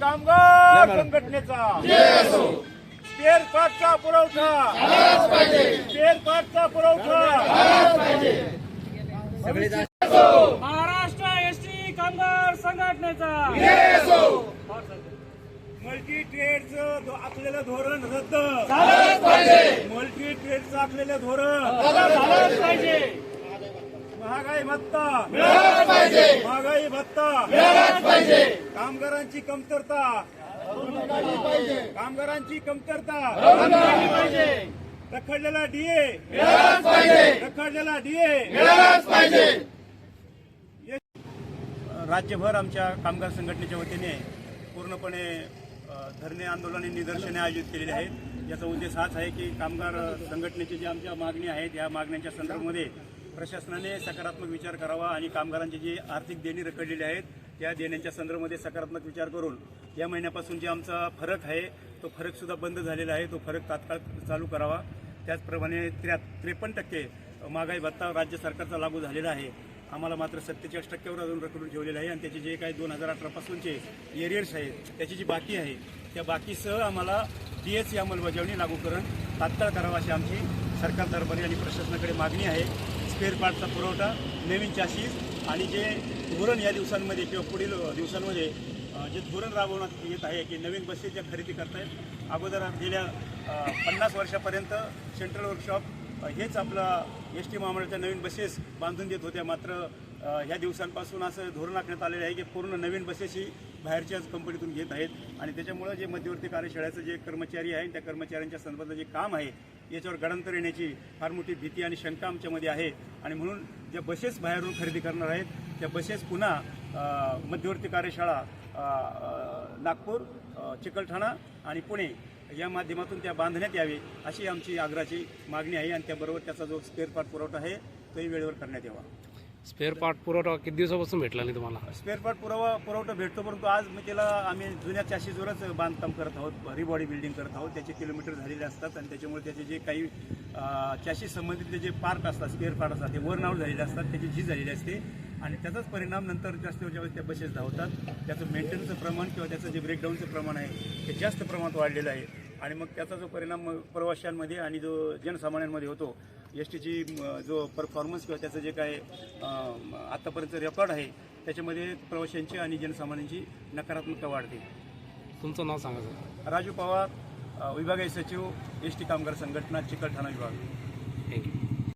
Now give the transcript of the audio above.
कामगार संघटनेचा. स्पेअर पार्टचा पुरवठा. स्पेअर पार्टचा पुरवठा. महाराष्ट्र एसटी कामगार संघटनेचा. मल्टी ट्रेडचं आखलेलं धोरण रद्द. मल्टी ट्रेडचं आखलेलं धोरण. झालंच पाहिजे. महागाई भत्ता. महागाई भत्ता. कामगारांची कमतरता. कामगारांची कमतरता. पाहिजे. रखडलेला डीए रखडलेला डीए राज्यभर आमच्या कामगार संघटनेच्या वतीने पूर्णपणे धरणे आंदोलने निदर्शने आयोजित केलेली आहेत. याचा उद्देश हाच आहे की कामगार संघटनेची जी आमच्या मागणी आहेत या मागण्यांच्या संदर्भामध्ये प्रशासनाने सकारात्मक विचार करावा आणि कामगारांची जी आर्थिक देणी रखडलेली आहेत त्या देण्यांच्या संदर्भामध्ये सकारात्मक विचार करून या महिन्यापासून जे आमचा फरक आहे तो फरकसुद्धा बंद झालेला आहे तो फरक तात्काळ चालू करावा. त्याचप्रमाणे त्र्या त्रेपन्न टक्के महागाई भत्ता राज्य सरकारचा लागू झालेला आहे. आम्हाला मात्र सत्तेचाळीस टक्क्यावर अजून रखडून ठेवलेलं आहे आणि त्याचे जे काही दोन हजार अठरापासूनचे एरियर्स आहेत त्याची जी बाकी आहे त्या बाकीसह आम्हाला डी एस या अंमलबजावणी करून तात्काळ करावं अशी आमची सरकार दरबारी आणि प्रशासनाकडे मागणी आहे. स्पेअर पार्टचा पुरवठा नवीन चाशीस आणि जे धोरण या दिवसांमध्ये किंवा पुढील दिवसांमध्ये जे धोरण राबवण्यात येत आहे की नवीन बसेस ज्या खरेदी करतायत अगोदर गेल्या पन्नास वर्षापर्यंत सेंट्रल वर्कशॉप हेच आपला एस टी महामंडळाच्या नवीन बसेस बांधून देत होत्या. मात्र ह्या दिवसांपासून असं धोरण आखण्यात आलेलं आहे की पूर्ण नवीन बसेस ही बाहेरच्याच कंपनीतून घेत आहेत. आणि त्याच्यामुळं जे मध्यवर्ती कार्यशाळेचं जे कर्मचारी आहे त्या कर्मचाऱ्यांच्या संदर्भातलं जे काम आहे याच्यावर गडांतर येण्याची फार मोठी भीती आणि शंका आमच्यामध्ये आहे. आणि म्हणून ज्या बसेस बाहेरून खरेदी करणार आहेत त्या बसेस पुन्हा मध्यवर्ती कार्यशाळा नागपूर चिकलठाणा आणि पुणे या माध्यमातून त्या बांधण्यात यावे अशी आमची आग्रहाची मागणी आहे. आणि त्याबरोबर त्याचा जो स्पेअर पार्ट पुरवठा आहे तोही वेळेवर करण्यात यावा. स्पेअर पार्ट पुरवठा किती दिवसापासून भेटला नाही तुम्हाला? स्पेअर पार्ट पुरवा पुरवठा भेटतो परंतु आज मी त्याला आम्ही जुन्या चाशीजवरच बांधकाम करत आहोत रिबॉडी बिल्डिंग करत आहोत. त्याचे किलोमीटर झालेले असतात आणि त्याच्यामुळे त्याचे जे काही चाशी संबंधित जे पार्ट असतात स्पेअर पार्ट असतात ते वर झालेले असतात त्याची झी झालेली असते. आणि त्याचाच परिणाम नंतर जास्त वेळेस त्या बसेस धावतात त्याचं मेंटेनचं प्रमाण किंवा त्याचं जे ब्रेकडाऊनचं प्रमाण आहे ते जास्त प्रमाणात वाढलेलं आहे. आणि मग त्याचा जो परिणाम प्रवाशांमध्ये आणि जो जनसामान्यांमध्ये होतो एस टीची जो परफॉर्मन्स किंवा त्याचं जे काय अं, आतापर्यंत रेकॉर्ड आहे त्याच्यामध्ये प्रवाशांची आणि जनसामान्यांची नकारात्मकता वाढते. तुमचं नाव सांगा सर. राजू पवार विभागीय सचिव एस टी कामगार संघटना चिकलठाणा विभाग.